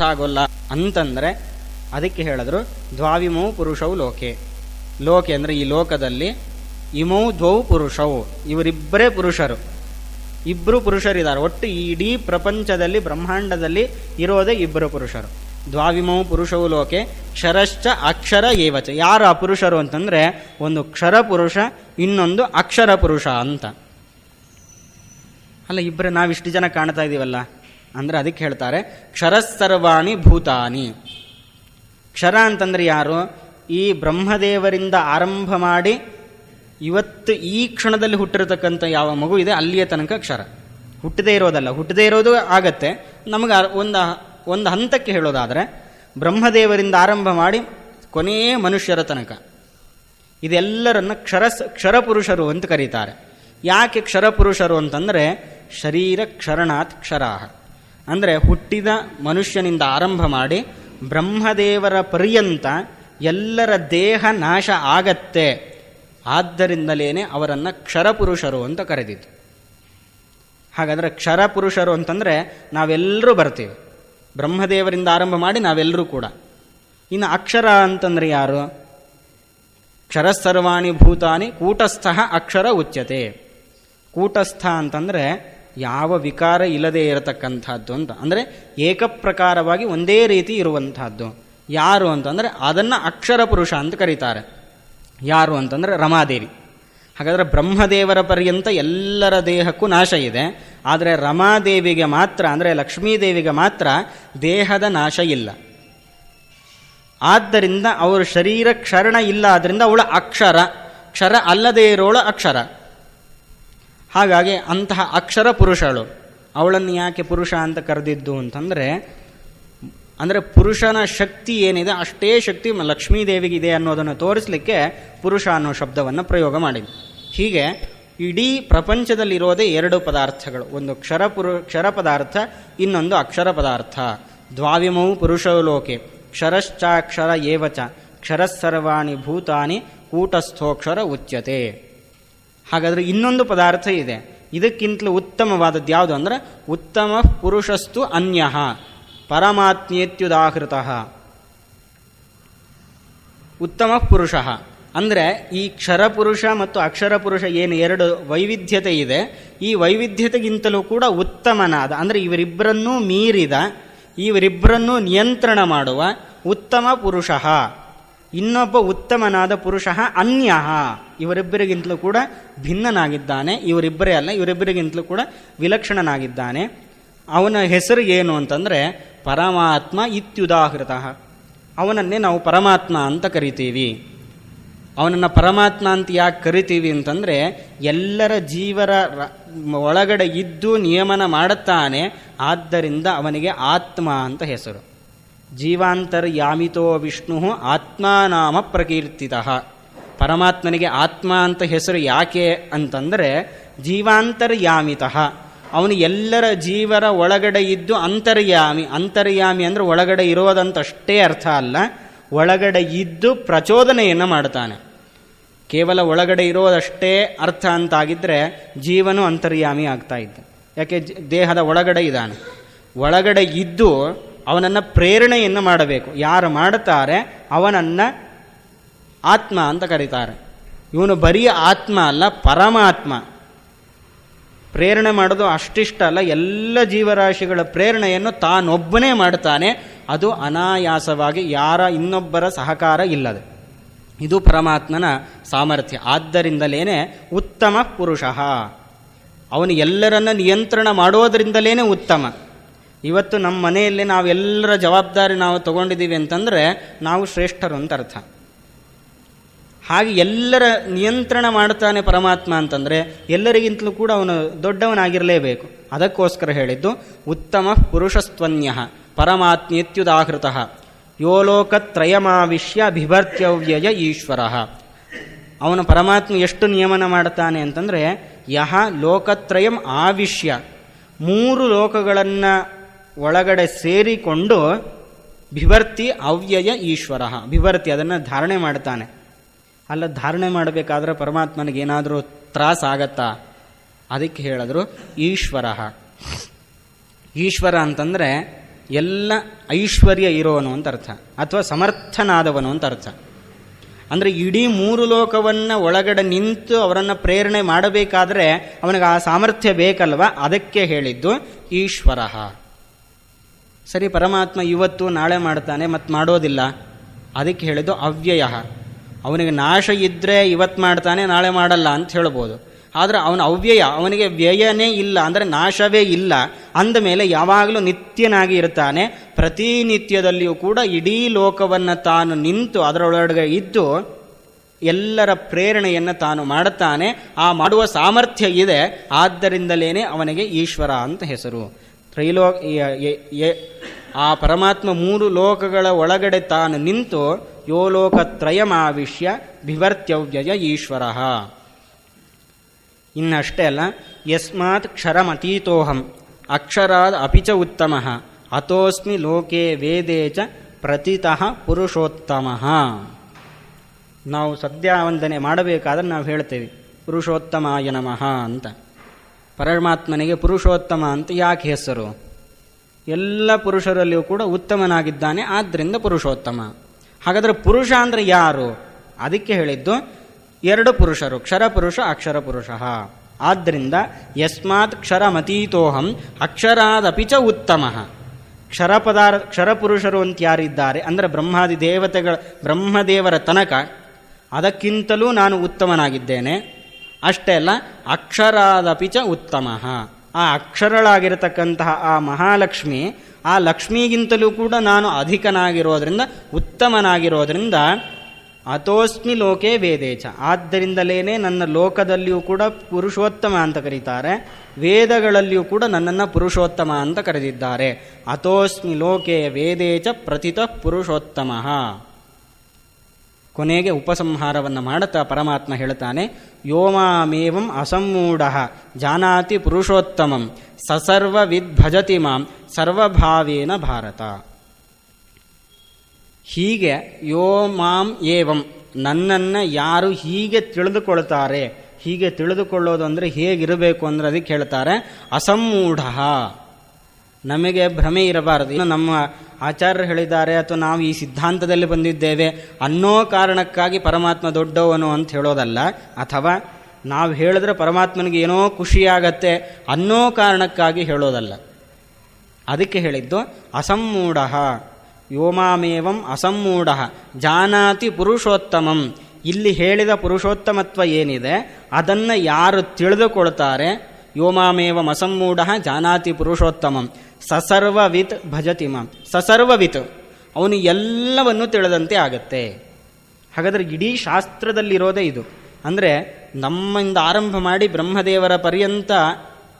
ಅರ್ಥ ಆಗೋಲ್ಲ ಅಂತಂದ್ರೆ ಅದಕ್ಕೆ ಹೇಳಿದ್ರು, ದ್ವಾವಿಮೌ ಪುರುಷವು ಲೋಕೆ. ಲೋಕೆ ಅಂದರೆ ಈ ಲೋಕದಲ್ಲಿ ಇಮೌ ದ್ವೌ ಪುರುಷವು ಇವರಿಬ್ಬರೇ ಪುರುಷರು. ಇಬ್ಬರು ಪುರುಷರಿದ್ದಾರೆ. ಒಟ್ಟು ಇಡೀ ಪ್ರಪಂಚದಲ್ಲಿ, ಬ್ರಹ್ಮಾಂಡದಲ್ಲಿ ಇರೋದೇ ಇಬ್ಬರು ಪುರುಷರು. ದ್ವಾವಿಮೌ ಪುರುಷವು ಲೋಕೆ, ಕ್ಷರಶ್ಚ ಅಕ್ಷರ ಏವಚ. ಯಾರು ಆ ಪುರುಷರು ಅಂತಂದ್ರೆ, ಒಂದು ಕ್ಷರ ಪುರುಷ, ಇನ್ನೊಂದು ಅಕ್ಷರ ಪುರುಷ ಅಂತ. ಅಲ್ಲ ಇಬ್ಬರು ನಾವಿಷ್ಟು ಜನ ಕಾಣ್ತಾ ಇದೀವಲ್ಲ? ಅಂದ್ರೆ ಅದಕ್ಕೆ ಹೇಳ್ತಾರೆ ಕ್ಷರಸರ್ವಾಣಿ ಭೂತಾನಿ. ಕ್ಷರ ಅಂತಂದರೆ ಯಾರು? ಈ ಬ್ರಹ್ಮದೇವರಿಂದ ಆರಂಭ ಮಾಡಿ ಇವತ್ತು ಈ ಕ್ಷಣದಲ್ಲಿ ಹುಟ್ಟಿರತಕ್ಕಂಥ ಯಾವ ಮಗು ಇದೆ, ಅಲ್ಲಿಯ ತನಕ ಕ್ಷರ. ಹುಟ್ಟದೇ ಇರೋದಲ್ಲ, ಹುಟ್ಟದೇ ಇರೋದು ಆಗತ್ತೆ. ನಮಗೆ ಒಂದು ಒಂದು ಹಂತಕ್ಕೆ ಹೇಳೋದಾದರೆ, ಬ್ರಹ್ಮದೇವರಿಂದ ಆರಂಭ ಮಾಡಿ ಕೊನೆಯ ಮನುಷ್ಯರ ತನಕ. ಇದೆಲ್ಲರನ್ನು ಕ್ಷರ ಕ್ಷರಪುರುಷರು ಅಂತ ಕರೀತಾರೆ. ಯಾಕೆ ಕ್ಷರಪುರುಷರು ಅಂತಂದರೆ, ಶರೀರ ಕ್ಷರಣಾತ್ ಕ್ಷರಾಹ. ಅಂದರೆ ಹುಟ್ಟಿದ ಮನುಷ್ಯನಿಂದ ಆರಂಭ ಮಾಡಿ ಬ್ರಹ್ಮದೇವರ ಪರ್ಯಂತ ಎಲ್ಲರ ದೇಹ ನಾಶ ಆಗತ್ತೆ. ಆದ್ದರಿಂದಲೇನೆ ಅವರನ್ನು ಕ್ಷರಪುರುಷರು ಅಂತ ಕರೆದಿದ್ದು. ಹಾಗಾದರೆ ಕ್ಷರಪುರುಷರು ಅಂತಂದರೆ ನಾವೆಲ್ಲರೂ ಬರ್ತೀವಿ. ಬ್ರಹ್ಮದೇವರಿಂದ ಆರಂಭ ಮಾಡಿ ನಾವೆಲ್ಲರೂ ಕೂಡ. ಇನ್ನು ಅಕ್ಷರ ಅಂತಂದರೆ ಯಾರು? ಕ್ಷರಸರ್ವಾಣಿ ಭೂತಾನಿ ಕೂಟಸ್ಥ ಅಕ್ಷರ ಉಚ್ಯತೆ. ಕೂಟಸ್ಥ ಅಂತಂದರೆ ಯಾವ ವಿಕಾರ ಇಲ್ಲದೆ ಇರತಕ್ಕಂಥದ್ದು ಅಂತ. ಅಂದರೆ ಏಕಪ್ರಕಾರವಾಗಿ ಒಂದೇ ರೀತಿ ಇರುವಂಥದ್ದು. ಯಾರು ಅಂತಂದರೆ ಅದನ್ನು ಅಕ್ಷರ ಪುರುಷ ಅಂತ ಕರೀತಾರೆ. ಯಾರು ಅಂತಂದರೆ ರಮಾದೇವಿ. ಹಾಗಾದರೆ ಬ್ರಹ್ಮದೇವರ ಪರ್ಯಂತ ಎಲ್ಲರ ದೇಹಕ್ಕೂ ನಾಶ ಇದೆ. ಆದರೆ ರಮಾದೇವಿಗೆ ಮಾತ್ರ, ಅಂದರೆ ಲಕ್ಷ್ಮೀದೇವಿಗೆ ಮಾತ್ರ ದೇಹದ ನಾಶ ಇಲ್ಲ. ಆದ್ದರಿಂದ ಅವರ ಶರೀರ ಕ್ಷರಣ ಇಲ್ಲ ಆದ್ದರಿಂದ ಅವಳು ಅಕ್ಷರ. ಕ್ಷರ ಅಲ್ಲದೇ ಇರೋಳ ಅಕ್ಷರ. ಹಾಗಾಗಿ ಅಂತಹ ಅಕ್ಷರ ಪುರುಷಳು, ಅವಳನ್ನು ಯಾಕೆ ಪುರುಷ ಅಂತ ಕರೆದಿದ್ದು ಅಂತಂದರೆ, ಅಂದರೆ ಪುರುಷನ ಶಕ್ತಿ ಏನಿದೆ, ಅಷ್ಟೇ ಶಕ್ತಿ ಲಕ್ಷ್ಮೀದೇವಿಗಿದೆ ಅನ್ನೋದನ್ನು ತೋರಿಸಲಿಕ್ಕೆ ಪುರುಷ ಅನ್ನೋ ಶಬ್ದವನ್ನು ಪ್ರಯೋಗ ಮಾಡಿದ್ವಿ. ಹೀಗೆ ಇಡೀ ಪ್ರಪಂಚದಲ್ಲಿರೋದೇ ಎರಡು ಪದಾರ್ಥಗಳು, ಒಂದು ಕ್ಷರ ಪುರು, ಕ್ಷರ ಪದಾರ್ಥ, ಇನ್ನೊಂದು ಅಕ್ಷರ ಪದಾರ್ಥ. ದ್ವಾವಿಮೌ ಪುರುಷವು ಲೋಕೆ ಕ್ಷರಶ್ಚಾಕ್ಷರ ಏವಚ, ಕ್ಷರಸ್ಸರ್ವಾಣಿ ಭೂತಾನಿ, ಕೂಟಸ್ಥೋಕ್ಷರ ಉಚ್ಯತೆ. ಹಾಗಾದರೆ ಇನ್ನೊಂದು ಪದಾರ್ಥ ಇದೆ. ಇದಕ್ಕಿಂತಲೂ ಉತ್ತಮವಾದದ್ದು ಯಾವುದು ಅಂದರೆ ಉತ್ತಮ ಪುರುಷಸ್ತು ಅನ್ಯ. ಪರಮಾತ್ಮೇತ್ಯುದಾಹೃತ ಉತ್ತಮ ಪುರುಷ. ಅಂದರೆ ಈ ಕ್ಷರ ಪುರುಷ ಮತ್ತು ಅಕ್ಷರ ಪುರುಷ ಏನು ಎರಡು ವೈವಿಧ್ಯತೆ ಇದೆ. ಈ ವೈವಿಧ್ಯತೆಗಿಂತಲೂ ಕೂಡ ಉತ್ತಮನಾದ, ಅಂದರೆ ಇವರಿಬ್ಬರನ್ನೂ ಮೀರಿದ, ಇವರಿಬ್ಬರನ್ನೂ ನಿಯಂತ್ರಣ ಮಾಡುವ ಉತ್ತಮ ಪುರುಷ. ಇನ್ನೊಬ್ಬ ಉತ್ತಮನಾದ ಪುರುಷ ಅನ್ಯ. ಇವರಿಬ್ಬರಿಗಿಂತಲೂ ಕೂಡ ಭಿನ್ನನಾಗಿದ್ದಾನೆ. ಇವರಿಬ್ಬರೇ ಅಲ್ಲ, ಇವರಿಬ್ಬರಿಗಿಂತಲೂ ಕೂಡ ವಿಲಕ್ಷಣನಾಗಿದ್ದಾನೆ. ಅವನ ಹೆಸರು ಏನು ಅಂತಂದರೆ ಪರಮಾತ್ಮ ಇತ್ಯುದಾಹೃತ. ಅವನನ್ನೇ ನಾವು ಪರಮಾತ್ಮ ಅಂತ ಕರಿತೀವಿ. ಅವನನ್ನು ಪರಮಾತ್ಮ ಅಂತ ಯಾಕೆ ಕರಿತೀವಿ ಅಂತಂದರೆ ಎಲ್ಲರ ಜೀವರ ಒಳಗಡೆ ಇದ್ದು ನಿಯಮನ ಮಾಡುತ್ತಾನೆ. ಆದ್ದರಿಂದ ಅವನಿಗೆ ಆತ್ಮ ಅಂತ ಹೆಸರು. ಜೀವಾಂತರ್ಯಾಮಿತೋ ವಿಷ್ಣು ಆತ್ಮಾನಾಮ ಪ್ರಕೀರ್ತಿತ. ಪರಮಾತ್ಮನಿಗೆ ಆತ್ಮ ಅಂತ ಹೆಸರು ಯಾಕೆ ಅಂತಂದರೆ ಜೀವಾಂತರ್ಯಾಮಿತ ಅವನು ಎಲ್ಲರ ಜೀವರ ಒಳಗಡೆ ಇದ್ದು ಅಂತರ್ಯಾಮಿ ಅಂತರ್ಯಾಮಿ ಅಂದರೆ ಒಳಗಡೆ ಇರೋದಂತಷ್ಟೇ ಅರ್ಥ ಅಲ್ಲ. ಒಳಗಡೆ ಇದ್ದು ಪ್ರಚೋದನೆಯನ್ನು ಮಾಡ್ತಾನೆ. ಕೇವಲ ಒಳಗಡೆ ಇರೋದಷ್ಟೇ ಅರ್ಥ ಅಂತಾಗಿದ್ದರೆ ಜೀವನು ಅಂತರ್ಯಾಮಿ ಆಗ್ತಾ ಇದ್ದ. ಯಾಕೆ? ದೇಹದ ಒಳಗಡೆ ಇದ್ದಾನೆ. ಒಳಗಡೆ ಇದ್ದು ಅವನನ್ನು ಪ್ರೇರಣೆಯನ್ನು ಮಾಡಬೇಕು. ಯಾರು ಮಾಡುತ್ತಾರೆ ಅವನನ್ನು ಆತ್ಮ ಅಂತ ಕರೀತಾರೆ. ಇವನು ಬರೀ ಆತ್ಮ ಅಲ್ಲ, ಪರಮಾತ್ಮ. ಪ್ರೇರಣೆ ಮಾಡೋದು ಅಷ್ಟಿಷ್ಟ ಅಲ್ಲ, ಎಲ್ಲ ಜೀವರಾಶಿಗಳ ಪ್ರೇರಣೆಯನ್ನು ತಾನೊಬ್ಬನೇ ಮಾಡ್ತಾನೆ. ಅದು ಅನಾಯಾಸವಾಗಿ ಯಾರ ಇನ್ನೊಬ್ಬರ ಸಹಕಾರ ಇಲ್ಲದೆ. ಇದು ಪರಮಾತ್ಮನ ಸಾಮರ್ಥ್ಯ. ಆದ್ದರಿಂದಲೇ ಉತ್ತಮ ಪುರುಷ. ಅವನು ಎಲ್ಲರನ್ನ ನಿಯಂತ್ರಣ ಮಾಡೋದರಿಂದಲೇ ಉತ್ತಮ. ಇವತ್ತು ನಮ್ಮ ಮನೆಯಲ್ಲಿ ನಾವೆಲ್ಲರ ಜವಾಬ್ದಾರಿ ನಾವು ತಗೊಂಡಿದ್ದೀವಿ ಅಂತಂದರೆ ನಾವು ಶ್ರೇಷ್ಠರು ಅಂತ ಅರ್ಥ. ಹಾಗೆ ಎಲ್ಲರ ನಿಯಂತ್ರಣ ಮಾಡ್ತಾನೆ ಪರಮಾತ್ಮ ಅಂತಂದರೆ ಎಲ್ಲರಿಗಿಂತಲೂ ಕೂಡ ಅವನು ದೊಡ್ಡವನಾಗಿರಲೇಬೇಕು. ಅದಕ್ಕೋಸ್ಕರ ಹೇಳಿದ್ದು, ಉತ್ತಮ ಪುರುಷಸ್ತ್ವನ್ಯ ಪರಮಾತ್ಮೇತ್ಯುದಾಹೃತ. ಯೋ ಲೋಕತ್ರಯಮಾವಿಷ್ಯ ಬಿಭರ್ತ್ಯವ್ಯಯ ಈಶ್ವರ. ಅವನು ಪರಮಾತ್ಮ ಎಷ್ಟು ನಿಯಮನ ಮಾಡ್ತಾನೆ ಅಂತಂದರೆ, ಯಹ ಲೋಕತ್ರಯಂ ಆವಿಶ್ಯ. ಮೂರು ಲೋಕಗಳನ್ನು ಒಳಗಡೆ ಸೇರಿಕೊಂಡು ಬಿಭರ್ತಿ ಅವ್ಯಯ ಈಶ್ವರ. ಬಿಭರ್ತಿ ಅದನ್ನು ಧಾರಣೆ ಮಾಡ್ತಾನೆ. ಅಲ್ಲ, ಧಾರಣೆ ಮಾಡಬೇಕಾದ್ರೆ ಪರಮಾತ್ಮನಿಗೇನಾದರೂ ತ್ರಾಸ ಆಗತ್ತಾ? ಅದಕ್ಕೆ ಹೇಳಿದ್ರು, ಈಶ್ವರ. ಈಶ್ವರ ಅಂತಂದರೆ ಎಲ್ಲ ಐಶ್ವರ್ಯ ಇರೋನು ಅಂತ ಅರ್ಥ. ಅಥವಾ ಸಮರ್ಥನಾದವನು ಅಂತ ಅರ್ಥ. ಅಂದರೆ ಇಡೀ ಮೂರು ಲೋಕವನ್ನು ಒಳಗಡೆ ನಿಂತು ಅವರನ್ನು ಪ್ರೇರಣೆ ಮಾಡಬೇಕಾದ್ರೆ ಅವನಿಗೆ ಆ ಸಾಮರ್ಥ್ಯ ಬೇಕಲ್ವ? ಅದಕ್ಕೆ ಹೇಳಿದ್ದು ಈಶ್ವರ. ಸರಿ, ಪರಮಾತ್ಮ ಇವತ್ತು ನಾಳೆ ಮಾಡ್ತಾನೆ ಮತ್ತು ಮಾಡೋದಿಲ್ಲ. ಅದಕ್ಕೆ ಹೇಳಿದ್ದು ಅವ್ಯಯ. ಅವನಿಗೆ ನಾಶ ಇದ್ದರೆ ಇವತ್ತು ಮಾಡ್ತಾನೆ, ನಾಳೆ ಮಾಡಲ್ಲ ಅಂತ ಹೇಳ್ಬೋದು. ಆದರೆ ಅವನ ಅವ್ಯಯ, ಅವನಿಗೆ ವ್ಯಯನೇ ಇಲ್ಲ, ಅಂದರೆ ನಾಶವೇ ಇಲ್ಲ. ಅಂದ ಮೇಲೆ ಯಾವಾಗಲೂ ನಿತ್ಯನಾಗಿ ಇರ್ತಾನೆ. ಪ್ರತಿನಿತ್ಯದಲ್ಲಿಯೂ ಕೂಡ ಇಡೀ ಲೋಕವನ್ನು ತಾನು ನಿಂತು ಅದರೊಳಗೆ ಇದ್ದು ಎಲ್ಲರ ಪ್ರೇರಣೆಯನ್ನು ತಾನು ಮಾಡುತ್ತಾನೆ. ಆ ಮಾಡುವ ಸಾಮರ್ಥ್ಯ ಇದೆ. ಆದ್ದರಿಂದಲೇ ಅವನಿಗೆ ಈಶ್ವರ ಅಂತ ಹೆಸರು. ತ್ರೈಲೋ ಆ ಪರಮಾತ್ಮ ಮೂರು ಲೋಕಗಳ ಒಳಗಡೆ ತಾನು ನಿಂತು ಯೋ ಲೋಕತ್ರಯಮಾವಿಷ್ಯ ಬಿವರ್ತ್ಯವ್ಯಯ ಈಶ್ವರ. ಇನ್ನಷ್ಟೇ ಅಲ್ಲ, ಯಸ್ಮಾತ್ ಕ್ಷರಮತೀತೋಹಂ, ಅಕ್ಷರಾದ ಅಪಿಚ ಉತ್ತಮ ಅತೋಸ್ಮಿ ಲೋಕೆ ವೇದೇ ಚ ಪ್ರತಿತಃ ಪುರುಷೋತ್ತಮ. ನಾವು ಸದ್ಯಾವಂದನೆ ಮಾಡಬೇಕಾದ್ರೆ ನಾವು ಹೇಳ್ತೇವೆ, ಪುರುಷೋತ್ತಮಾಯ ನಮಃ ಅಂತ. ಪರಮಾತ್ಮನಿಗೆ ಪುರುಷೋತ್ತಮ ಅಂತ ಯಾಕೆ ಹೆಸರು? ಎಲ್ಲ ಪುರುಷರಲ್ಲಿಯೂ ಕೂಡ ಉತ್ತಮನಾಗಿದ್ದಾನೆ ಆದ್ದರಿಂದ ಪುರುಷೋತ್ತಮ. ಹಾಗಾದರೆ ಪುರುಷ ಅಂದರೆ ಯಾರು? ಅದಕ್ಕೆ ಹೇಳಿದ್ದು, ಎರಡು ಪುರುಷರು, ಕ್ಷರ ಪುರುಷ, ಅಕ್ಷರ ಪುರುಷ. ಆದ್ದರಿಂದ ಯಸ್ಮಾತ್ ಕ್ಷರಮತೀತೋಹಂ, ಅಕ್ಷರಾದಪಿ ಚ ಉತ್ತಮ. ಕ್ಷರ ಪದಾರ್ ಕ್ಷರಪುರುಷರು ಅಂತ ಯಾರಿದ್ದಾರೆ? ಅಂದರೆ ಬ್ರಹ್ಮಾದಿ ದೇವತೆಗಳ, ಬ್ರಹ್ಮದೇವರ ತನಕ. ಅದಕ್ಕಿಂತಲೂ ನಾನು ಉತ್ತಮನಾಗಿದ್ದೇನೆ. ಅಷ್ಟೇ ಅಲ್ಲ ಅಕ್ಷರಾದಪಿಚ ಉತ್ತಮ. ಆ ಅಕ್ಷರಳಾಗಿರತಕ್ಕಂತಹ ಆ ಮಹಾಲಕ್ಷ್ಮಿ, ಆ ಲಕ್ಷ್ಮಿಗಿಂತಲೂ ಕೂಡ ನಾನು ಅಧಿಕನಾಗಿರೋದ್ರಿಂದ, ಉತ್ತಮನಾಗಿರೋದ್ರಿಂದ ಅಥೋಸ್ಮಿ ಲೋಕೆ ವೇದೇಚ ಆದ್ದರಿಂದಲೇ ನನ್ನ ಲೋಕದಲ್ಲಿಯೂ ಕೂಡ ಪುರುಷೋತ್ತಮ ಅಂತ ಕರೀತಾರೆ. ವೇದಗಳಲ್ಲಿಯೂ ಕೂಡ ನನ್ನನ್ನು ಪುರುಷೋತ್ತಮ ಅಂತ ಕರೆದಿದ್ದಾರೆ. ಅಥೋಸ್ಮಿ ಲೋಕೆ ವೇದೇಚ ಪ್ರತಿತ ಪುರುಷೋತ್ತಮ. ಕೊನೆಗೆ ಉಪಸಂಹಾರವನ್ನು ಮಾಡುತ್ತಾ ಪರಮಾತ್ಮ ಹೇಳ್ತಾನೆ, ಯೋಮಾಮೇವಂ ಅಸಮ್ಮೂಢ, ಜಾನಾತಿ ಪುರುಷೋತ್ತಮಂ ಸಸರ್ವವಿದ್ ಭಜತಿ ಮಾಂ, ಸರ್ವಭಾವೇನ ಭಾರತ. ಹೀಗೆ ಯೋ ಮಾಂ ಏವಂ, ನನ್ನನ್ನು ಯಾರು ಹೀಗೆ ತಿಳಿದುಕೊಳ್ತಾರೆ, ಹೀಗೆ ತಿಳಿದುಕೊಳ್ಳೋದು ಅಂದರೆ ಹೇಗಿರಬೇಕು ಅಂದರೆ ಅದಕ್ಕೆ ಹೇಳ್ತಾರೆ, ಅಸಮ್ಮೂಢ. ನಮಗೆ ಭ್ರಮೆ ಇರಬಾರದು. ಇನ್ನು ನಮ್ಮ ಆಚಾರ್ಯರು ಹೇಳಿದ್ದಾರೆ, ಅಥವಾ ನಾವು ಈ ಸಿದ್ಧಾಂತದಲ್ಲಿ ಬಂದಿದ್ದೇವೆ ಅನ್ನೋ ಕಾರಣಕ್ಕಾಗಿ ಪರಮಾತ್ಮ ದೊಡ್ಡವನು ಅಂತ ಹೇಳೋದಲ್ಲ. ಅಥವಾ ನಾವು ಹೇಳಿದ್ರೆ ಪರಮಾತ್ಮನಿಗೆ ಏನೋ ಖುಷಿಯಾಗತ್ತೆ ಅನ್ನೋ ಕಾರಣಕ್ಕಾಗಿ ಹೇಳೋದಲ್ಲ. ಅದಕ್ಕೆ ಹೇಳಿದ್ದು, ಅಸಮ್ಮೂಢ. ಯೋಮಾಮೇವಂ ಅಸಮ್ಮೂಢ. ಜಾನಾತಿ ಪುರುಷೋತ್ತಮಂ. ಇಲ್ಲಿ ಹೇಳಿದ ಪುರುಷೋತ್ತಮತ್ವ ಏನಿದೆ, ಅದನ್ನು ಯಾರು ತಿಳಿದುಕೊಳ್ತಾರೆ? ಯೋಮಾಮೇವಂ ಅಸಮ್ಮೂಢ, ಜಾನಾತಿ ಪುರುಷೋತ್ತಮಂ. ಸಸರ್ವವಿತ್ ಭಜತಿ ಮಾಂ. ಸಸರ್ವವಿತ್, ಅವನು ಎಲ್ಲವನ್ನು ತಿಳಿದಂತೆ ಆಗತ್ತೆ. ಹಾಗಾದರೆ ಇಡೀ ಶಾಸ್ತ್ರದಲ್ಲಿರೋದೇ ಇದು. ಅಂದರೆ ನಮ್ಮಿಂದ ಆರಂಭ ಮಾಡಿ ಬ್ರಹ್ಮದೇವರ ಪರ್ಯಂತ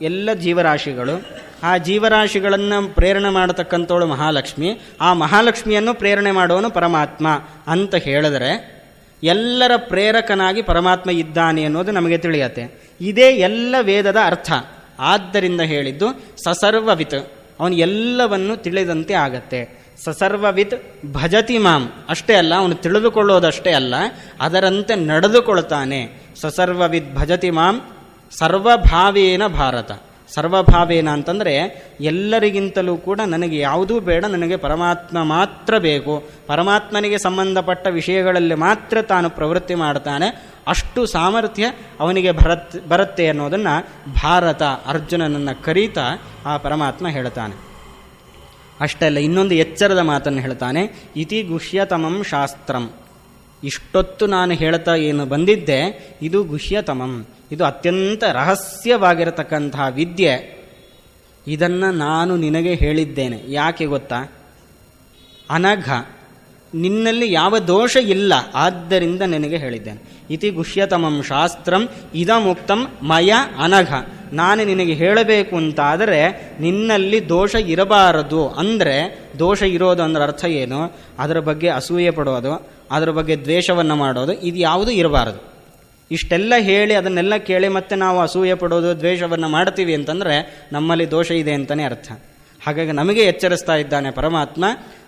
ಎಲ್ಲ ಜೀವರಾಶಿಗಳು, ಆ ಜೀವರಾಶಿಗಳನ್ನು ಪ್ರೇರಣೆ ಮಾಡತಕ್ಕಂಥವಳು ಮಹಾಲಕ್ಷ್ಮಿ, ಆ ಮಹಾಲಕ್ಷ್ಮಿಯನ್ನು ಪ್ರೇರಣೆ ಮಾಡುವನು ಪರಮಾತ್ಮ ಅಂತ ಹೇಳಿದರೆ ಎಲ್ಲರ ಪ್ರೇರಕನಾಗಿ ಪರಮಾತ್ಮ ಇದ್ದಾನೆ ಅನ್ನೋದು ನಮಗೆ ತಿಳಿಯತ್ತೆ. ಇದೇ ಎಲ್ಲ ವೇದದ ಅರ್ಥ. ಆದ್ದರಿಂದ ಹೇಳಿದ್ದು ಸಸರ್ವವಿತ್. ಅವನು ಎಲ್ಲವನ್ನು ತಿಳಿದಂತೆ ಆಗತ್ತೆ. ಸಸರ್ವವಿತ್ ಭಜತಿ ಮಾಂ. ಅಷ್ಟೇ ಅಲ್ಲ, ಅವನು ತಿಳಿದುಕೊಳ್ಳೋದಷ್ಟೇ ಅಲ್ಲ, ಅದರಂತೆ ನಡೆದುಕೊಳ್ತಾನೆ. ಸಸರ್ವವಿದ್ ಭಜತಿ ಮಾಂ ಸರ್ವಭಾವೇನ ಭಾರತ. ಸರ್ವಭಾವೇನ ಅಂತಂದರೆ ಎಲ್ಲರಿಗಿಂತಲೂ ಕೂಡ ನನಗೆ ಯಾವುದೂ ಬೇಡ, ನನಗೆ ಪರಮಾತ್ಮ ಮಾತ್ರ ಬೇಕು. ಪರಮಾತ್ಮನಿಗೆ ಸಂಬಂಧಪಟ್ಟ ವಿಷಯಗಳಲ್ಲಿ ಮಾತ್ರ ತಾನು ಪ್ರವೃತ್ತಿ ಮಾಡ್ತಾನೆ. ಅಷ್ಟು ಸಾಮರ್ಥ್ಯ ಅವನಿಗೆ ಬರತ್ ಬರುತ್ತೆ ಅನ್ನೋದನ್ನು ಭಾರತ ಅರ್ಜುನನನ್ನು ಕರೀತಾ ಆ ಪರಮಾತ್ಮ ಹೇಳ್ತಾನೆ. ಅಷ್ಟೇ ಅಲ್ಲ, ಇನ್ನೊಂದು ಎಚ್ಚರದ ಮಾತನ್ನು ಹೇಳ್ತಾನೆ. ಇತಿ ಗುಹ್ಯತಮಂ ಶಾಸ್ತ್ರಂ. ಇಷ್ಟೊತ್ತು ನಾನು ಹೇಳ್ತಾ ಏನು ಬಂದಿದ್ದೆ, ಇದು ಗುಹ್ಯತಮಂ. ಇದು ಅತ್ಯಂತ ರಹಸ್ಯವಾಗಿರತಕ್ಕಂತಹ ವಿದ್ಯೆ. ಇದನ್ನು ನಾನು ನಿನಗೆ ಹೇಳಿದ್ದೇನೆ. ಯಾಕೆ ಗೊತ್ತಾ? ಅನಘ. ನಿನ್ನಲ್ಲಿ ಯಾವ ದೋಷ ಇಲ್ಲ. ಆದ್ದರಿಂದ ನಿನಗೆ ಹೇಳಿದ್ದೇನೆ. ಇತಿ ಗುಷ್ಯತಮಂ ಶಾಸ್ತ್ರಂ ಇದಮುಕ್ತಂ ಮಯ ಅನಘ. ನಾನು ನಿನಗೆ ಹೇಳಬೇಕು ಅಂತಾದರೆ ನಿನ್ನಲ್ಲಿ ದೋಷ ಇರಬಾರದು. ಅಂದರೆ ದೋಷ ಇರೋದು ಅಂದ್ರೆ ಅರ್ಥ ಏನು? ಅದರ ಬಗ್ಗೆ ಅಸೂಯೆ ಪಡೋದು, ಅದರ ಬಗ್ಗೆ ದ್ವೇಷವನ್ನು ಮಾಡೋದು, ಇದು ಯಾವುದೂ ಇರಬಾರದು. ಇಷ್ಟೆಲ್ಲ ಹೇಳಿ ಅದನ್ನೆಲ್ಲ ಕೇಳಿ ಮತ್ತೆ ನಾವು ಅಸೂಯೆ ಪಡೋದು, ದ್ವೇಷವನ್ನು ಮಾಡ್ತೀವಿ ಅಂತಂದರೆ ನಮ್ಮಲ್ಲಿ ದೋಷ ಇದೆ ಅಂತಲೇ ಅರ್ಥ. ಹಾಗಾಗಿ ನಮಗೆ ಎಚ್ಚರಿಸ್ತಾ ಇದ್ದಾನೆ ಪರಮಾತ್ಮ,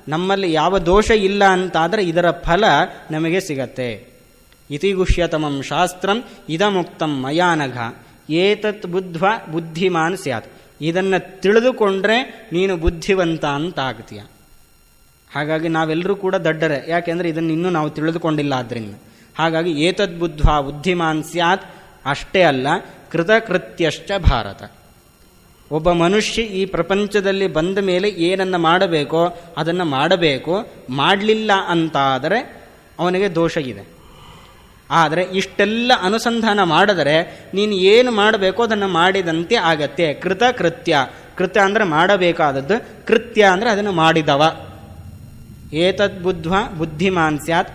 ನಮ್ಮಲ್ಲಿ ಯಾವ ದೋಷ ಇಲ್ಲ ಅಂತಾದರೆ ಇದರ ಫಲ ನಮಗೆ ಸಿಗತ್ತೆ. ಇತಿಗುಷ್ಯತಮಂ ಶಾಸ್ತ್ರಂ ಇದಮುಕ್ತಂ ಮಯಾನಘ. ಏತತ್ ಬುದ್ಧ್ವ ಬುದ್ಧಿಮಾನ್ ಸ್ಯಾತ್. ಇದನ್ನು ತಿಳಿದುಕೊಂಡ್ರೆ ನೀನು ಬುದ್ಧಿವಂತ ಅಂತ ಆಗ್ತೀಯ ಹಾಗಾಗಿ ನಾವೆಲ್ಲರೂ ಕೂಡ ದಡ್ಡರೆ. ಯಾಕೆಂದರೆ ಇದನ್ನು ಇನ್ನೂ ನಾವು ತಿಳಿದುಕೊಂಡಿಲ್ಲ ಆದ್ದರಿಂದ ಹಾಗಾಗಿ ಏತದ್ ಬುದ್ಧ ಬುದ್ಧಿಮಾನ್ ಸ್ಯಾತ್ ಅಷ್ಟೇ ಅಲ್ಲ, ಕೃತಕೃತ್ಯಶ್ಚ ಭಾರತ. ಒಬ್ಬ ಮನುಷ್ಯ ಈ ಪ್ರಪಂಚದಲ್ಲಿ ಬಂದ ಮೇಲೆ ಏನನ್ನು ಮಾಡಬೇಕೋ, ಅದನ್ನು ಮಾಡಬೇಕು, ಮಾಡಲಿಲ್ಲ ಅಂತಾದರೆ ಅವನಿಗೆ ದೋಷ ಇದೆ. ಆದರೆ ಇಷ್ಟೆಲ್ಲ ಅನುಸಂಧಾನ ಮಾಡಿದರೆ ನೀನು ಏನು ಮಾಡಬೇಕೋ ಅದನ್ನು ಮಾಡಿದಂತೆ ಆಗತ್ತೆ. ಕೃತ ಕೃತ್ಯ ಕೃತ್ಯ ಅಂದರೆ ಮಾಡಬೇಕಾದದ್ದು, ಕೃತ್ಯ ಅಂದರೆ ಅದನ್ನು ಮಾಡಿದವ. ಏತದ್ ಬುದ್ಧ ಬುದ್ಧಿಮಾನ್ ಸ್ಯಾತ್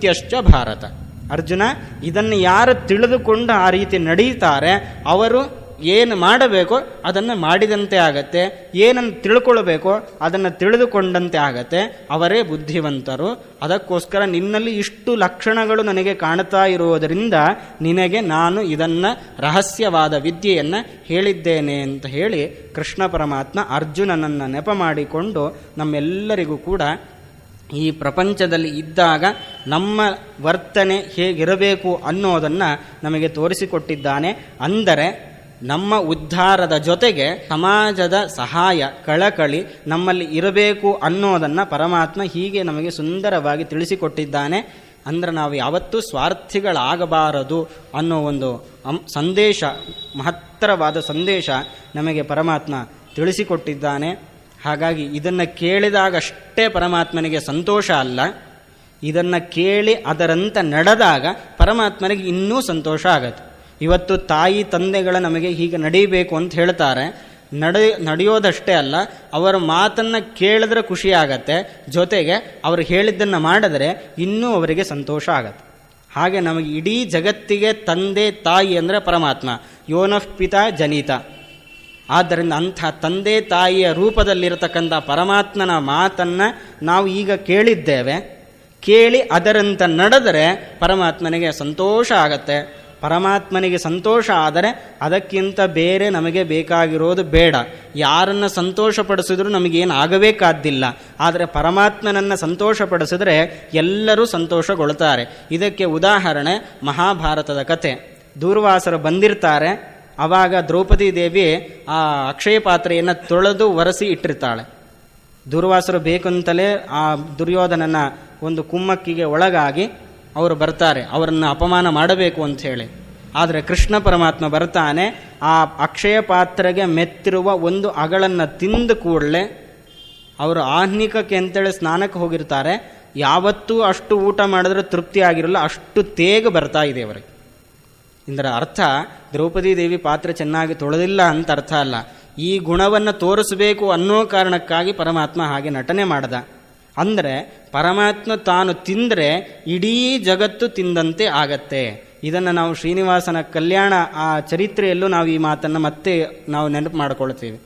ಕೃತಕೃತ್ಯಶ್ಚ ಭಾರತ. ಅರ್ಜುನ, ಇದನ್ನು ಯಾರು ತಿಳಿದುಕೊಂಡು ಆ ರೀತಿ ನಡೀತಾರೆ, ಅವರು ಏನು ಮಾಡಬೇಕೋ ಅದನ್ನು ಮಾಡಿದಂತೆ ಆಗತ್ತೆ, ಏನನ್ನು ತಿಳ್ಕೊಳ್ಬೇಕೋ ಅದನ್ನು ತಿಳಿದುಕೊಂಡಂತೆ ಆಗತ್ತೆ. ಅವರೇ ಬುದ್ಧಿವಂತರು. ಅದಕ್ಕೋಸ್ಕರ ನಿನ್ನಲ್ಲಿ ಇಷ್ಟು ಲಕ್ಷಣಗಳು ನನಗೆ ಕಾಣ್ತಾ ಇರುವುದರಿಂದ ನಿನಗೆ ನಾನು ಇದನ್ನು ರಹಸ್ಯವಾದ ವಿದ್ಯೆಯನ್ನು ಹೇಳಿದ್ದೇನೆ ಅಂತ ಹೇಳಿ ಕೃಷ್ಣ ಪರಮಾತ್ಮ ಅರ್ಜುನನನ್ನು ನೆಪ ಮಾಡಿಕೊಂಡು ನಮ್ಮೆಲ್ಲರಿಗೂ ಕೂಡ ಈ ಪ್ರಪಂಚದಲ್ಲಿ ಇದ್ದಾಗ ನಮ್ಮ ವರ್ತನೆ ಹೇಗಿರಬೇಕು ಅನ್ನೋದನ್ನು ನಮಗೆ ತೋರಿಸಿಕೊಟ್ಟಿದ್ದಾನೆ. ಅಂದರೆ ನಮ್ಮ ಉದ್ಧಾರದ ಜೊತೆಗೆ ಸಮಾಜದ ಸಹಾಯ, ಕಳಕಳಿ ನಮ್ಮಲ್ಲಿ ಇರಬೇಕು ಅನ್ನೋದನ್ನು ಪರಮಾತ್ಮ ಹೀಗೆ ನಮಗೆ ಸುಂದರವಾಗಿ ತಿಳಿಸಿಕೊಟ್ಟಿದ್ದಾನೆ. ಅಂದರೆ ನಾವು ಯಾವತ್ತೂ ಸ್ವಾರ್ಥಿಗಳಾಗಬಾರದು ಅನ್ನೋ ಒಂದು ಸಂದೇಶ, ಮಹತ್ತರವಾದ ಸಂದೇಶ ನಮಗೆ ಪರಮಾತ್ಮ ತಿಳಿಸಿಕೊಟ್ಟಿದ್ದಾನೆ. ಹಾಗಾಗಿ ಇದನ್ನು ಕೇಳಿದಾಗಷ್ಟೇ ಪರಮಾತ್ಮನಿಗೆ ಸಂತೋಷ ಅಲ್ಲ. ಇದನ್ನು ಕೇಳಿ ಅದರಂತ ನಡೆದಾಗ ಪರಮಾತ್ಮನಿಗೆ ಇನ್ನೂ ಸಂತೋಷ ಆಗತ್ತೆ. ಇವತ್ತು ತಾಯಿ ತಂದೆಗಳ ನಮಗೆ ಹೀಗೆ ನಡೀಬೇಕು ಅಂತ ಹೇಳ್ತಾರೆ. ನಡೆ, ನಡೆಯೋದಷ್ಟೇ ಅಲ್ಲ, ಅವರ ಮಾತನ್ನು ಕೇಳಿದ್ರೆ ಖುಷಿ ಆಗತ್ತೆ. ಜೊತೆಗೆ ಅವರು ಹೇಳಿದ್ದನ್ನು ಮಾಡಿದ್ರೆ ಇನ್ನೂ ಅವರಿಗೆ ಸಂತೋಷ ಆಗತ್ತೆ. ಹಾಗೆ ನಮಗೆ ಇಡೀ ಜಗತ್ತಿಗೆ ತಂದೆ, ತಾಯಿ ಅಂದರೆ ಪರಮಾತ್ಮ. ಯೋನಃ ಪಿತ ಜನಿತ. ಆದ್ದರಿಂದ ಅಂಥ ತಂದೆ, ತಾಯಿಯ ರೂಪದಲ್ಲಿರತಕ್ಕಂಥ ಪರಮಾತ್ಮನ ಮಾತನ್ನು ನಾವು ಈಗ ಕೇಳಿದ್ದೇವೆ. ಕೇಳಿ ಅದರಂತ ನಡೆದರೆ ಪರಮಾತ್ಮನಿಗೆ ಸಂತೋಷ ಆಗತ್ತೆ. ಪರಮಾತ್ಮನಿಗೆ ಸಂತೋಷ ಆದರೆ ಅದಕ್ಕಿಂತ ಬೇರೆ ನಮಗೆ ಬೇಕಾಗಿರೋದು ಬೇಡ. ಯಾರನ್ನು ಸಂತೋಷಪಡಿಸಿದ್ರೂ ನಮಗೇನು ಆಗಬೇಕಾದ್ದಿಲ್ಲ. ಆದರೆ ಪರಮಾತ್ಮನನ್ನು ಸಂತೋಷಪಡಿಸಿದ್ರೆ ಎಲ್ಲರೂ ಸಂತೋಷಗೊಳ್ತಾರೆ. ಇದಕ್ಕೆ ಉದಾಹರಣೆ ಮಹಾಭಾರತದ ಕತೆ. ದೂರ್ವಾಸರು ಬಂದಿರ್ತಾರೆ. ಆವಾಗ ದ್ರೌಪದಿ ದೇವಿ ಆ ಅಕ್ಷಯ ಪಾತ್ರೆಯನ್ನು ತೊಳೆದು ಒರೆಸಿ ಇಟ್ಟಿರ್ತಾಳೆ. ದುರ್ವಾಸರು ಬೇಕಂತಲೇ ಆ ದುರ್ಯೋಧನನ ಒಂದು ಕುಮ್ಮಕ್ಕಿಗೆ ಒಳಗಾಗಿ ಅವರು ಬರ್ತಾರೆ. ಅವರನ್ನು ಅಪಮಾನ ಮಾಡಬೇಕು ಅಂತ ಹೇಳಿ. ಆದರೆ ಕೃಷ್ಣ ಪರಮಾತ್ಮ ಬರ್ತಾನೆ. ಆ ಅಕ್ಷಯ ಪಾತ್ರೆಗೆ ಮೆತ್ತಿರುವ ಒಂದು ಅಗಳನ್ನು ತಿಂದ ಕೂಡಲೇ ಅವರು ಆಹ್ನಿಕಕ್ಕೆ ಅಂತೇಳಿ ಸ್ನಾನಕ್ಕೆ ಹೋಗಿರ್ತಾರೆ. ಯಾವತ್ತೂ ಅಷ್ಟು ಊಟ ಮಾಡಿದ್ರೆ ತೃಪ್ತಿ ಆಗಿರಲ್ಲ, ಅಷ್ಟು ತೇಗ ಬರ್ತಾ ಇದೆ ಅವರಿಗೆ. ಇದರ ಅರ್ಥ ದ್ರೌಪದಿ ದೇವಿ ಪಾತ್ರೆ ಚೆನ್ನಾಗಿ ತೊಳೆದಿಲ್ಲ ಅಂತ ಅರ್ಥ ಅಲ್ಲ. ಈ ಗುಣವನ್ನು ತೋರಿಸಬೇಕು ಅನ್ನೋ ಕಾರಣಕ್ಕಾಗಿ ಪರಮಾತ್ಮ ಹಾಗೆ ನಟನೆ ಮಾಡ್ದ. ಅಂದರೆ ಪರಮಾತ್ಮ ತಾನು ತಿಂದರೆ ಇಡೀ ಜಗತ್ತು ತಿಂದಂತೆ ಆಗತ್ತೆ. ಇದನ್ನು ನಾವು ಶ್ರೀನಿವಾಸನ ಕಲ್ಯಾಣ ಆ ಚರಿತ್ರೆಯಲ್ಲೂ ನಾವು ಈ ಮಾತನ್ನು ಮತ್ತೆ ನಾವು ನೆನಪು ಮಾಡಿಕೊಳ್ತೀವಿ.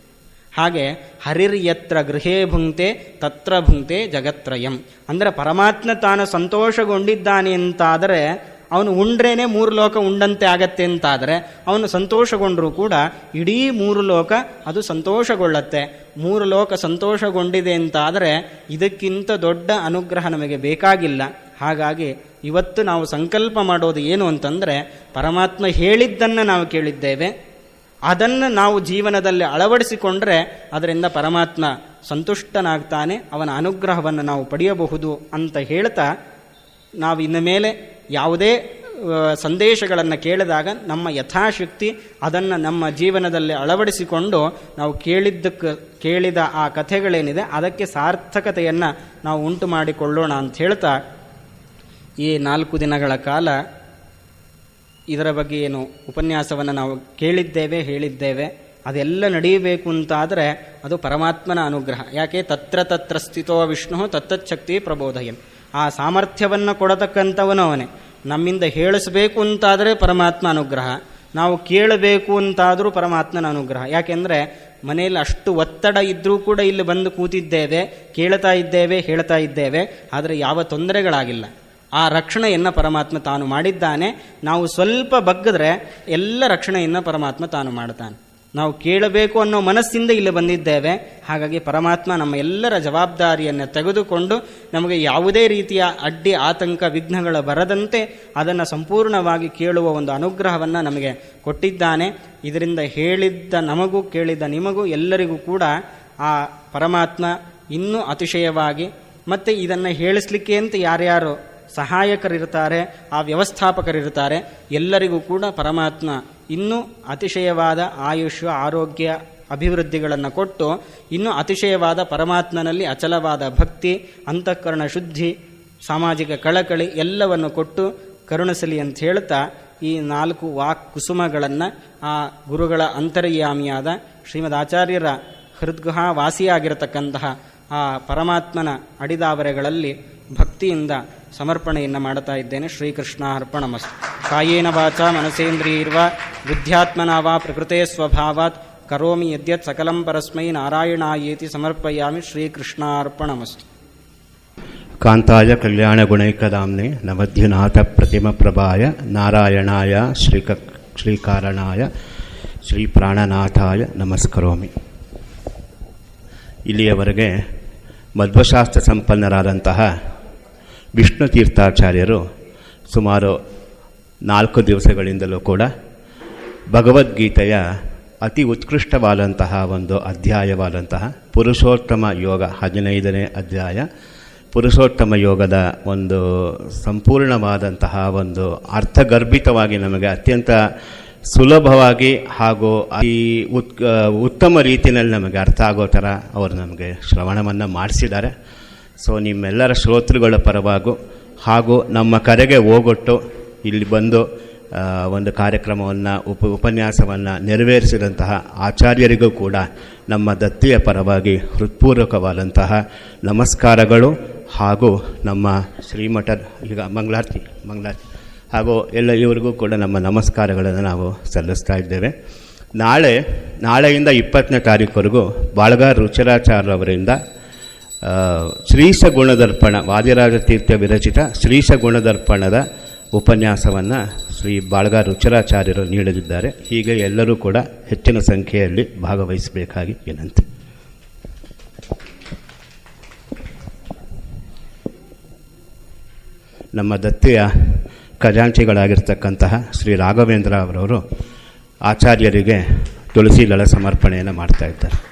ಹಾಗೆ ಹರಿರ್ ಯತ್ರ ಗೃಹೇ ಭುಂಕ್ತೆ ತತ್ರ ಭುಂಕ್ತೆ ಜಗತ್ರಯಂ. ಅಂದರೆ ಪರಮಾತ್ಮ ತಾನು ಸಂತೋಷಗೊಂಡಿದ್ದಾನೆ ಅಂತಾದರೆ ಅವನು ಉಂಡ್ರೇನೆ ಮೂರು ಲೋಕ ಉಂಡಂತೆ ಆಗತ್ತೆ ಅಂತಾದರೆ ಅವನು ಸಂತೋಷಗೊಂಡರೂ ಕೂಡ ಇಡೀ ಮೂರು ಲೋಕ ಅದು ಸಂತೋಷಗೊಳ್ಳತ್ತೆ. ಮೂರು ಲೋಕ ಸಂತೋಷಗೊಂಡಿದೆ ಅಂತಾದರೆ ಇದಕ್ಕಿಂತ ದೊಡ್ಡ ಅನುಗ್ರಹ ನಮಗೆ ಬೇಕಾಗಿಲ್ಲ. ಹಾಗಾಗಿ ಇವತ್ತು ನಾವು ಸಂಕಲ್ಪ ಮಾಡೋದು ಏನು ಅಂತಂದರೆ ಪರಮಾತ್ಮ ಹೇಳಿದ್ದನ್ನು ನಾವು ಕೇಳಿದ್ದೇವೆ. ಅದನ್ನು ನಾವು ಜೀವನದಲ್ಲಿ ಅಳವಡಿಸಿಕೊಂಡ್ರೆ ಅದರಿಂದ ಪರಮಾತ್ಮ ಸಂತುಷ್ಟನಾಗ್ತಾನೆ, ಅವನ ಅನುಗ್ರಹವನ್ನು ನಾವು ಪಡೆಯಬಹುದು ಅಂತ ಹೇಳ್ತಾ ನಾವು ಇನ್ನು ಮೇಲೆ ಯಾವುದೇ ಸಂದೇಶಗಳನ್ನು ಕೇಳಿದಾಗ ನಮ್ಮ ಯಥಾಶಕ್ತಿ ಅದನ್ನು ನಮ್ಮ ಜೀವನದಲ್ಲಿ ಅಳವಡಿಸಿಕೊಂಡು ನಾವು ಕೇಳಿದ್ದಕ್ಕೆ, ಕೇಳಿದ ಆ ಕಥೆಗಳೇನಿದೆ ಅದಕ್ಕೆ ಸಾರ್ಥಕತೆಯನ್ನು ನಾವು ಉಂಟು ಮಾಡಿಕೊಳ್ಳೋಣ ಅಂತ ಹೇಳ್ತಾ, ಈ ನಾಲ್ಕು ದಿನಗಳ ಕಾಲ ಇದರ ಬಗ್ಗೆ ಏನು ಉಪನ್ಯಾಸವನ್ನು ನಾವು ಕೇಳಿದ್ದೇವೆ, ಹೇಳಿದ್ದೇವೆ. ಅದೆಲ್ಲ ನಡೆಯಬೇಕು ಅಂತಾದರೆ ಅದು ಪರಮಾತ್ಮನ ಅನುಗ್ರಹ. ಯಾಕೆ? ತತ್ರ ತತ್ರ ಸ್ಥಿತೋ ವಿಷ್ಣು ತತ್ತಚ್ಛಕ್ತಿ ಪ್ರಬೋಧಯನ್. ಆ ಸಾಮರ್ಥ್ಯವನ್ನು ಕೊಡತಕ್ಕಂಥವನು ಅವನೇ. ನಮ್ಮಿಂದ ಹೇಳಿಸಬೇಕು ಅಂತಾದರೆ ಪರಮಾತ್ಮ ಅನುಗ್ರಹ. ನಾವು ಕೇಳಬೇಕು ಅಂತಾದರೂ ಪರಮಾತ್ಮನ ಅನುಗ್ರಹ. ಯಾಕೆಂದರೆ ಮನೆಯಲ್ಲಿ ಅಷ್ಟು ಒತ್ತಡ ಇದ್ದರೂ ಕೂಡ ಇಲ್ಲಿ ಬಂದು ಕೂತಿದ್ದೇವೆ, ಕೇಳ್ತಾ ಇದ್ದೇವೆ, ಹೇಳ್ತಾ ಇದ್ದೇವೆ. ಆದರೆ ಯಾವ ತೊಂದರೆಗಳಾಗಿಲ್ಲ. ಆ ರಕ್ಷಣೆಯನ್ನು ಪರಮಾತ್ಮ ತಾನು ಮಾಡಿದ್ದಾನೆ. ನಾವು ಸ್ವಲ್ಪ ಬಗ್ಗಿದ್ರೆ ಎಲ್ಲ ರಕ್ಷಣೆಯನ್ನು ಪರಮಾತ್ಮ ತಾನು ಮಾಡ್ತಾನೆ. ನಾವು ಕೇಳಬೇಕು ಅನ್ನೋ ಮನಸ್ಸಿಂದ ಇಲ್ಲಿ ಬಂದಿದ್ದೇವೆ. ಹಾಗಾಗಿ ಪರಮಾತ್ಮ ನಮ್ಮ ಎಲ್ಲರ ಜವಾಬ್ದಾರಿಯನ್ನು ತೆಗೆದುಕೊಂಡು ನಮಗೆ ಯಾವುದೇ ರೀತಿಯ ಅಡ್ಡಿ, ಆತಂಕ, ವಿಘ್ನಗಳ ಬರದಂತೆ ಅದನ್ನು ಸಂಪೂರ್ಣವಾಗಿ ಕೇಳುವ ಒಂದು ಅನುಗ್ರಹವನ್ನು ನಮಗೆ ಕೊಟ್ಟಿದ್ದಾನೆ. ಇದರಿಂದ ಹೇಳಿದ್ದ ನಮಗೂ, ಕೇಳಿದ ನಿಮಗೂ ಎಲ್ಲರಿಗೂ ಕೂಡ ಆ ಪರಮಾತ್ಮ ಇನ್ನೂ ಅತಿಶಯವಾಗಿ ಮತ್ತು ಇದನ್ನು ಹೇಳಿಸ್ಲಿಕ್ಕೆ ಅಂತ ಯಾರ್ಯಾರು ಸಹಾಯಕರಿರ್ತಾರೆ, ಆ ವ್ಯವಸ್ಥಾಪಕರಿರ್ತಾರೆ, ಎಲ್ಲರಿಗೂ ಕೂಡ ಪರಮಾತ್ಮ ಇನ್ನೂ ಅತಿಶಯವಾದ ಆಯುಷ್ ಆರೋಗ್ಯ, ಅಭಿವೃದ್ಧಿಗಳನ್ನು ಕೊಟ್ಟು ಇನ್ನೂ ಅತಿಶಯವಾದ ಪರಮಾತ್ಮನಲ್ಲಿ ಅಚಲವಾದ ಭಕ್ತಿ, ಅಂತಃಕರಣ ಶುದ್ಧಿ, ಸಾಮಾಜಿಕ ಕಳಕಳಿ ಎಲ್ಲವನ್ನು ಕೊಟ್ಟು ಕರುಣಿಸಲಿ ಅಂತ ಹೇಳ್ತಾ ಈ ನಾಲ್ಕು ವಾಕ್ ಕುಸುಮಗಳನ್ನು ಆ ಗುರುಗಳ ಅಂತರ್ಯಾಮಿಯಾದ ಶ್ರೀಮದ್ ಆಚಾರ್ಯರ ಹೃದ್ಗುಹ ವಾಸಿಯಾಗಿರತಕ್ಕಂತಹ ಆ ಪರಮಾತ್ಮನ ಅಡಿದಾವರೆಗಳಲ್ಲಿ ಭಕ್ತಿಯಿಂದ ಸಮರ್ಪಣೆಯನ್ನು ಮಾಡ್ತಾ ಇದ್ದೇನೆ. ಶ್ರೀಕೃಷ್ಣ ಅರ್ಪಣಮಸ್ತು ಕಾಯೇನ ವಾಚ ಮನಸೇಂದ್ರಿಯರ್ವ ಬುದ್ಧ್ಯಾತ್ಮನ ವಾ ಪ್ರಕೃತೆ ಸ್ವಭಾವಾತ್ ಕರೋಮಿ ಯದ್ಯತ್ ಸಕಲಂ ಪರಸ್ಮೈ ನಾರಾಯಣಾಯೇತಿ ಸಮರ್ಪಯಾಮಿ ಶ್ರೀಕೃಷ್ಣಾರ್ಪಣಮಸ್ತು ಕಾಂತಾಯ ಕಲ್ಯಾಣ ಗುಣೈಕದಾಮ್ನೆ ನವದ್ಯುನಾಥ ಪ್ರತಿಮಪ್ರಭಾಯ ನಾರಾಯಣಾಯ ಶ್ರೀಕ ಶ್ರೀಕಾರಣಾಯ ಶ್ರೀ ಪ್ರಾಣನಾಥಾಯ ನಮಸ್ಕರೋಮಿ ಇಲ್ಲಿಯವರೆಗೆ ಮಧ್ವಶಾಸ್ತ್ರ ಸಂಪನ್ನರಾದಂತಹ ವಿಷ್ಣು ತೀರ್ಥಾಚಾರ್ಯರು ಸುಮಾರು ನಾಲ್ಕು ದಿವಸಗಳಿಂದಲೂ ಕೂಡ ಭಗವದ್ಗೀತೆಯ ಅತಿ ಉತ್ಕೃಷ್ಟವಾದಂತಹ ಒಂದು ಅಧ್ಯಾಯವಾದಂತಹ ಪುರುಷೋತ್ತಮ ಯೋಗ, ಹದಿನೈದನೇ ಅಧ್ಯಾಯ. ಪುರುಷೋತ್ತಮ ಯೋಗದ ಒಂದು ಸಂಪೂರ್ಣವಾದಂತಹ ಒಂದು ಅರ್ಥಗರ್ಭಿತವಾಗಿ ನಮಗೆ ಅತ್ಯಂತ ಸುಲಭವಾಗಿ ಹಾಗೂ ಈ ಉತ್, ಉತ್ತಮ ರೀತಿಯಲ್ಲಿ ನಮಗೆ ಅರ್ಥ ಆಗೋ ಥರ ಅವರು ನಮಗೆ ಶ್ರವಣವನ್ನು ಮಾಡಿಸಿದ್ದಾರೆ. ಸೊ, ನಿಮ್ಮೆಲ್ಲರ ಶ್ರೋತೃಗಳ ಪರವಾಗೂ ಹಾಗೂ ನಮ್ಮ ಕರೆಗೆ ಹೋಗೊಟ್ಟು ಇಲ್ಲಿ ಬಂದು ಒಂದು ಕಾರ್ಯಕ್ರಮವನ್ನು ಉಪ ಉಪನ್ಯಾಸವನ್ನು ನೆರವೇರಿಸಿದಂತಹ ಆಚಾರ್ಯರಿಗೂ ಕೂಡ ನಮ್ಮ ದತ್ತಿಯ ಪರವಾಗಿ ಹೃತ್ಪೂರ್ವಕವಾದಂತಹ ನಮಸ್ಕಾರಗಳು ಹಾಗೂ ನಮ್ಮ ಶ್ರೀಮಠದ ಈಗ ಮಂಗಳಾರತಿ ಮಂಗಳಾರತಿ. ಹಾಗೂ ಎಲ್ಲ ಇವರಿಗೂ ಕೂಡ ನಮ್ಮ ನಮಸ್ಕಾರಗಳನ್ನು ನಾವು ಸಲ್ಲಿಸ್ತಾ ಇದ್ದೇವೆ. ನಾಳೆ ನಾಳೆಯಿಂದ ಇಪ್ಪತ್ತನೇ ತಾರೀಕುವರೆಗೂ ಬಾಳಗಾರ್ ರುಚಿರಾಚಾರ್ಯ ಅವರಿಂದ ಆ, ಶ್ರೀಶ ಗುಣದರ್ಪಣ ವಾದಿರಾಜ ತೀರ್ಥ ವಿರಚಿತ ಶ್ರೀಶ ಗುಣದರ್ಪಣದ ಉಪನ್ಯಾಸವನ್ನು ಶ್ರೀ ಬಾಳ್ಗಾ ರುಚಿರಾಚಾರ್ಯರು ನೀಡಲಿದ್ದಾರೆ. ಹೀಗೆ ಎಲ್ಲರೂ ಕೂಡ ಹೆಚ್ಚಿನ ಸಂಖ್ಯೆಯಲ್ಲಿ ಭಾಗವಹಿಸಬೇಕಾಗಿ ವಿನಂತಿ. ನಮ್ಮ ದತ್ತೆಯ ಖಜಾಂಚಿಗಳಾಗಿರ್ತಕ್ಕಂತಹ ಶ್ರೀ ರಾಘವೇಂದ್ರ ಅವರವರು ಆಚಾರ್ಯರಿಗೆ ತುಳಸಿ ಲಳ ಸಮರ್ಪಣೆಯನ್ನು ಮಾಡ್ತಾ ಇದ್ದಾರೆ.